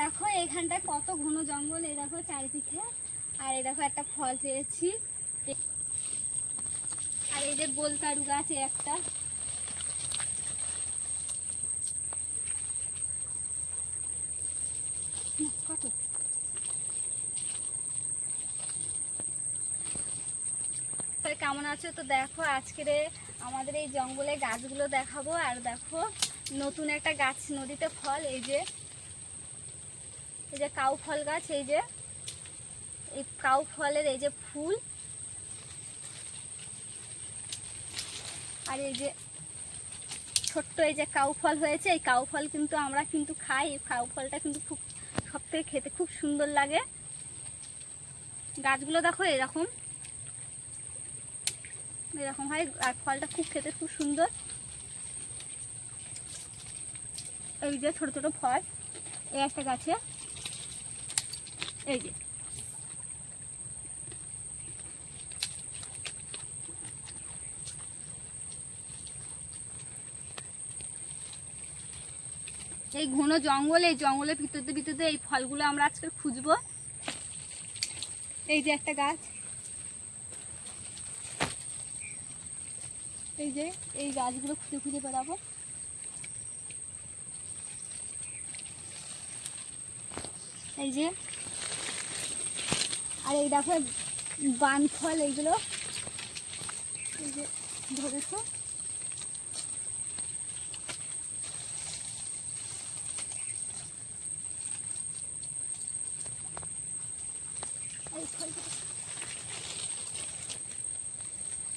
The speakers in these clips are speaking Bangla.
দেখো এখানটায় কত ঘন জঙ্গল, এই দেখো চারিদিকে। আর এই দেখো একটা ফল পেয়েছি। আর এই যে গোলতারু গাছ একটা। কেমন আছো? তো দেখো আজকের আমাদের এই জঙ্গলে গাছগুলো দেখাবো। আর দেখো নতুন একটা গাছ, নদীতে ফল, এই যে এই যে কাউ ফল গাছ, এই যে, এই কাউ ফলের এই যে ফুল। আর এই যে ছোট্ট এই যে কাউ ফল হয়েছে, এই কাউ ফল কিন্তু আমরা কিন্তু খাই। এই কাউ ফলটা কিন্তু খুব সব থেকে খেতে খুব সুন্দর লাগে। গাছগুলো দেখো এরকম। এরকম হয়, আর ফলটা খুব খেতে খুব সুন্দর। এই যে ছোট ছোট ফল, এই একটা গাছে। এই যে। এই ঘন জঙ্গল, এই জঙ্গলের ভিতরতে ভিতরতে এই ফলগুলো আমরা আজকে খুঁজবো। এই যে একটা গাছ। এই যে, এই গাছগুলো খুঁজে খুঁজে বেড়াবো। এই যে আর এই দেখো, বান ফল এইগুলো। ধরেছো?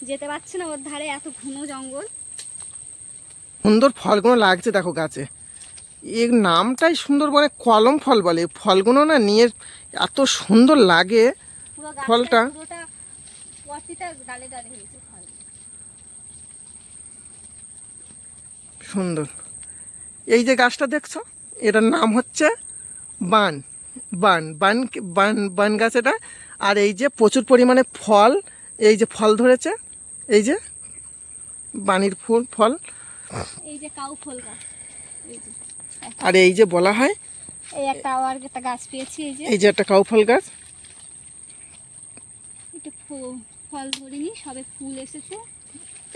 যেতে পারছি না, ওর ধারে এত ঘন জঙ্গল। সুন্দর ফলগুলো লাগছে দেখো গাছে। এর নামটাই সুন্দর মানে কলম ফল বলে। ফলগুলো না নিয়ে এত সুন্দর লাগে ফলটা? সুন্দর। এই যে গাছটা দেখছ এটার নাম হচ্ছে বান বান বান বান বান গাছ এটা। আর এই যে প্রচুর পরিমাণে ফল এই যে ফল ধরেছে এই যে বানির ফুল ফল। এই যে কাউ ফল গাছ এই যে। আর এই যে বলা হয় এই একটা আবার একটা গাছ পেয়েছি এই যে। এই যে একটা কাউ ফল গাছ। ফল ধরিনি সবে ফুল এসেছে।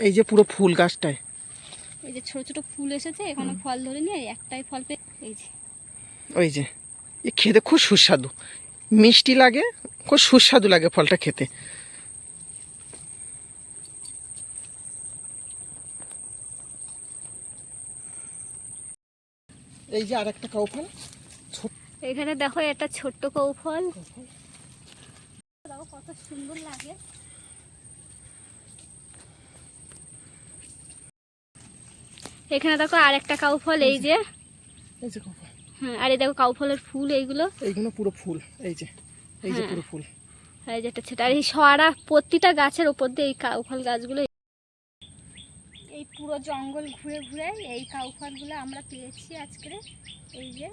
এই যে পুরো ফুল গাছটায়। এই যে ছোট ছোট ফুল এসেছে এখানে ফল ধরিনি এই একটাই ফল পে এই যে। ওই যে এ খেতে খুব সুস্বাদু। মিষ্টি লাগে খুব সুস্বাদু লাগে ফলটা খেতে। এই যে আর একটা কাউ ফল এখানে দেখো একটা ছোট্ট কৌফল। কত সুন্দর লাগে। এখানে দেখো আর একটা কাউ ফল এই যে। এই যে হ্যাঁ আর এই দেখো কাউ ফলের ফুল এইগুলো। এইগুলো পুরো ফুল এই যে। এই যে হ্যাঁ। পুরো ফুল। এই যে একটা ছোট আর এই সারা প্রতিটা গাছের ওপর দিয়ে এই কাউ ফল গাছগুলো এই পুরো জঙ্গল ঘুরে ঘুরে এই কাউফারগুলো আমরা পেয়েছি আজকে এই যে